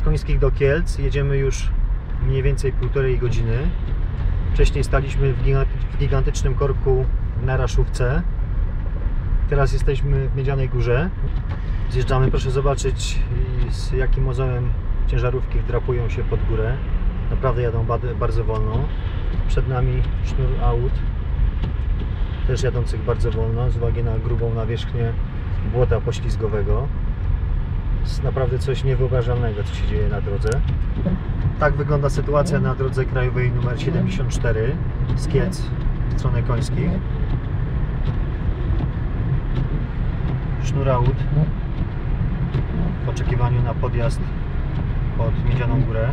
z Końskich do Kielc. Jedziemy już mniej więcej półtorej godziny. Wcześniej staliśmy w giga- w gigantycznym korku na Raszówce. Teraz jesteśmy w Miedzianej Górze. Zjeżdżamy, proszę zobaczyć z jakim mozolem ciężarówki wdrapują się pod górę. Naprawdę jadą bardzo wolno. Przed nami sznur aut, też jadących bardzo wolno z uwagi na grubą nawierzchnię błota poślizgowego. Jest naprawdę coś niewyobrażalnego, co się dzieje na drodze. Tak wygląda sytuacja na drodze krajowej nr 74 z Kielc w stronę Końskich. Sznur aut w oczekiwaniu na podjazd pod Miedzianą Górę.